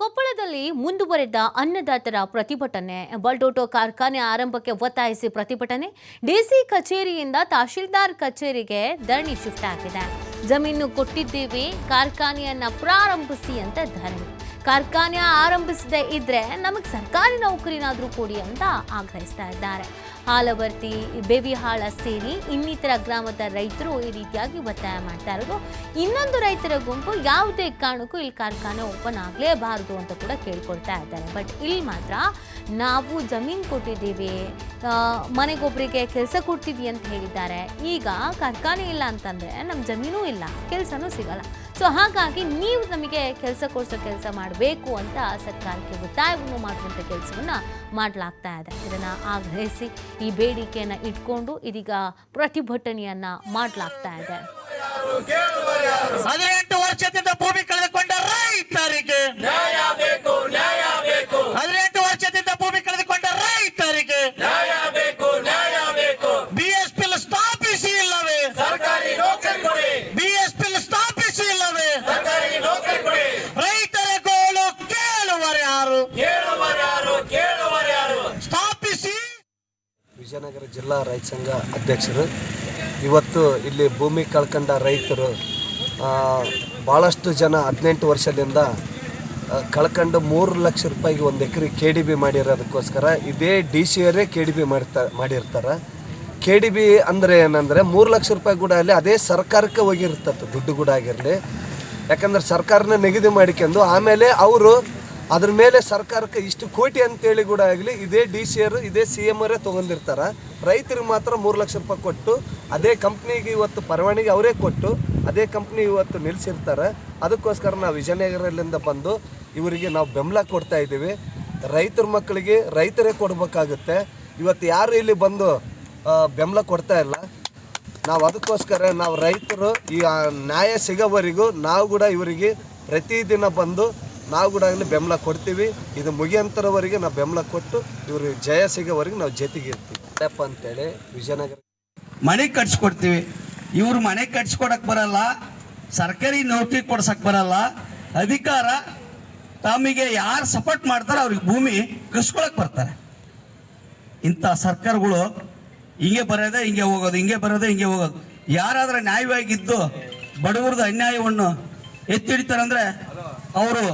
ಕೊಪ್ಪಳದಲ್ಲಿ ಮುಂದುವರೆದ ಅನ್ನದಾತರ ಪ್ರತಿಭಟನೆ. ಬಲ್ಡೋಟೋ ಕಾರ್ಖಾನೆ ಆರಂಭಕ್ಕೆ ಒತ್ತಾಯಿಸಿ ಪ್ರತಿಭಟನೆ. ಡಿಸಿ ಕಚೇರಿಯಿಂದ ತಹಶೀಲ್ದಾರ್ ಕಚೇರಿಗೆ ಧರಣಿ ಶಿಫ್ಟ್ ಆಗಿದೆ. ಜಮೀನು ಕೊಟ್ಟಿದ್ದೀವಿ, ಕಾರ್ಖಾನೆಯನ್ನ ಪ್ರಾರಂಭಿಸಿ ಅಂತ ಧರಣಿ. ಕಾರ್ಖಾನೆ ಆರಂಭಿಸದೇ ಇದ್ರೆ ನಮಗೆ ಸರ್ಕಾರಿ ನೌಕರಿನಾದರೂ ಕೊಡಿ ಅಂತ ಆಗ್ರಹಿಸ್ತಾ ಇದ್ದಾರೆ. ಹಾಲವರ್ತಿ ಬೇವಿಹಾಳ ಸೇರಿ ಇನ್ನಿತರ ಗ್ರಾಮದ ರೈತರು ಈ ರೀತಿಯಾಗಿ ಒತ್ತಾಯ ಮಾಡ್ತಾ ಇರೋದು. ಇನ್ನೊಂದು ರೈತರ ಗುಂಪು ಯಾವುದೇ ಕಾರಣಕ್ಕೂ ಇಲ್ಲಿ ಕಾರ್ಖಾನೆ ಓಪನ್ ಆಗಲೇಬಾರದು ಅಂತ ಕೂಡ ಕೇಳ್ಕೊಳ್ತಾ ಇದ್ದಾರೆ. ಬಟ್ ಇಲ್ಲಿ ಮಾತ್ರ ನಾವು ಜಮೀನು ಕೊಟ್ಟಿದ್ದೀವಿ ಮನೆಗೊಬ್ಬರಿಗೆ ಕೆಲಸ ಕೊಡ್ತೀವಿ ಅಂತ ಹೇಳಿದ್ದಾರೆ. ಈಗ ಕಾರ್ಖಾನೆ ಇಲ್ಲ ಅಂತಂದರೆ ನಮ್ಮ ಜಮೀನೂ ಇಲ್ಲ, ಕೆಲಸನೂ ಸಿಗಲ್ಲ. ಸೊ ಹಾಗಾಗಿ ನೀವು ನಮಗೆ ಕೆಲಸ ಕೊಡಿಸೋ ಕೆಲಸ ಮಾಡಬೇಕು ಅಂತ ಸರ್ಕಾರಕ್ಕೆ ಒತ್ತಾಯವನ್ನು ಮಾಡುವಂಥ ಕೆಲಸವನ್ನು ಮಾಡಲಾಗ್ತಾ ಇದೆ. ಇದನ್ನು ಆಗ್ರಹಿಸಿ ಈ ಬೇಡಿಕೆಯನ್ನು ಇಟ್ಕೊಂಡು ಇದೀಗ ಪ್ರತಿಭಟನೆಯನ್ನ ಮಾಡಲಾಗ್ತಾ ಇದೆ. ಹದಿನೆಂಟು ವರ್ಷದಿಂದ ಭೂಮಿ ಕಳೆದುಕೊಂಡ ರೈತರಿಗೆ ನ್ಯಾಯ ಬೇಕು ನ್ಯಾಯ ಬೇಕು ಹದಿನೆಂಟು ವರ್ಷದಿಂದ ಭೂಮಿ ಕಳೆದುಕೊಂಡ ರೈತರಿಗೆ ನ್ಯಾಯ ಬೇಕು ನ್ಯಾಯ ಬೇಕು ಬಿಎಸ್ಪಿ ಸ್ಥಾಪಿಸಿ ಇಲ್ಲವೇ ಸರ್ಕಾರಿ ನೌಕರಿ ಕೊಡಿ ಬಿಎಸ್ಪಿ ಸ್ಥಾಪಿಸಿ ಇಲ್ಲವೇ ಸರ್ಕಾರಿ ನೌಕರಿ ಕೊಡಿ ರೈತರ ಗೋಳು ಕೇಳುವರು ಯಾರು ಕೇಳುವರ್ಯಾರು ಕೇಳುವರ್ಯಾರು ಸ್ಥಾಪಿಸಿ ವಿಜಯನಗರ ಜಿಲ್ಲಾ ರೈತ ಸಂಘ ಅಧ್ಯಕ್ಷರು. ಇವತ್ತು ಇಲ್ಲಿ ಭೂಮಿ ಕಳ್ಕೊಂಡ ರೈತರು ಭಾಳಷ್ಟು ಜನ ಹದಿನೆಂಟು ವರ್ಷದಿಂದ ಕಳ್ಕೊಂಡು ಮೂರು ಲಕ್ಷ ರೂಪಾಯಿಗೆ ಒಂದು ಎಕರೆ ಕೆ ಡಿ ಬಿ ಮಾಡಿರೋದಕ್ಕೋಸ್ಕರ ಇದೇ ಡಿ ಸಿ ಅವರೇ ಕೆ ಡಿ ಬಿ ಮಾಡಿರ್ತಾ ಮಾಡಿರ್ತಾರೆ. ಕೆ ಡಿ ಬಿ ಅಂದರೆ ಏನಂದರೆ ಮೂರು ಲಕ್ಷ ರೂಪಾಯಿ ಕೂಡ ಅಲ್ಲಿ ಅದೇ ಸರ್ಕಾರಕ್ಕೆ ಹೋಗಿರ್ತದೆ, ದುಡ್ಡು ಕೂಡ ಆಗಿರಲಿ. ಯಾಕಂದ್ರೆ ಸರ್ಕಾರನ ನಿಗದಿ ಮಾಡಿಕೊಂಡು ಆಮೇಲೆ ಅವರು ಅದ್ರ ಮೇಲೆ ಸರ್ಕಾರಕ್ಕೆ ಇಷ್ಟು ಕೋಟಿ ಅಂತೇಳಿ ಕೂಡ ಆಗಲಿ, ಇದೇ ಡಿ ಸಿ ಅವರು ಇದೇ ಸಿ ಎಂ ಅವರೇ ತೊಗೊಂಡಿರ್ತಾರೆ. ರೈತರಿಗೆ ಮಾತ್ರ ಮೂರು ಲಕ್ಷ ರೂಪಾಯಿ ಕೊಟ್ಟು, ಅದೇ ಕಂಪ್ನಿಗೆ ಇವತ್ತು ಪರವಾನಗಿ ಅವರೇ ಕೊಟ್ಟು, ಅದೇ ಕಂಪ್ನಿ ಇವತ್ತು ನಿಲ್ಲಿಸಿರ್ತಾರೆ ಅದಕ್ಕೋಸ್ಕರ ನಾವು ವಿಜಯನಗರದಿಂದ ಬಂದು ಇವರಿಗೆ ನಾವು ಬೆಂಬಲ ಕೊಡ್ತಾ ಇದ್ದೀವಿ. ರೈತರ ಮಕ್ಕಳಿಗೆ ರೈತರೇ ಕೊಡಬೇಕಾಗುತ್ತೆ. ಇವತ್ತು ಯಾರು ಇಲ್ಲಿ ಬಂದು ಬೆಂಬಲ ಕೊಡ್ತಾ ಇಲ್ಲ. ನಾವು ಅದಕ್ಕೋಸ್ಕರ ನಾವು ರೈತರು ಈ ನ್ಯಾಯ ಸಿಗೋವರೆಗೂ ನಾವು ಕೂಡ ಇವರಿಗೆ ಪ್ರತಿದಿನ ಬಂದು ನಾವು ಕೂಡ ಆಗಲಿ ಬೆಂಬಲ ಕೊಡ್ತೀವಿ. ಇದು ಮುಗಿಯಂತರವರೆಗೆ ನಾವು ಬೆಂಬಲ ಕೊಟ್ಟು ಇವರು ಜಯ ಸಿಗೋವರೆಗೆ ನಾವು ಜೊತೆಗೆ ಇರ್ತೀವಿ. ಅಂತೇಳಿ ವಿಜಯನಗರ ಮನೆ ಕಟ್ಸ್ಕೊಡ್ತೀವಿ. ಇವ್ರು ಮನೆ ಕಟ್ಸ್ಕೊಡಕ್ ಬರಲ್ಲ. ಸರ್ಕಾರಿ ನೌಕರಿ ಕೊಡ್ಸಕ್ ಬರಲ್ಲ. ಅಧಿಕಾರ ತಮಗೆ ಯಾರು ಸಪೋರ್ಟ್ ಮಾಡ್ತಾರೋ ಅವ್ರಿಗೆ ಭೂಮಿ ಕಸ್ಕೊಳಕ್ ಬರ್ತಾರೆ. ಇಂಥ ಸರ್ಕಾರಗಳು ಹಿಂಗೆ ಬರೋದೇ ಹಿಂಗೆ ಹೋಗೋದು, ಹಿಂಗೆ ಬರೋದೇ ಹಿಂಗೆ ಹೋಗೋದು. ಯಾರಾದ್ರೂ ನ್ಯಾಯವಾಗಿದ್ದು ಬಡವರದ ಅನ್ಯಾಯವನ್ನು ಎತ್ತಿ ಹಿಡಿತಾರಂದ್ರೆ ಅವರು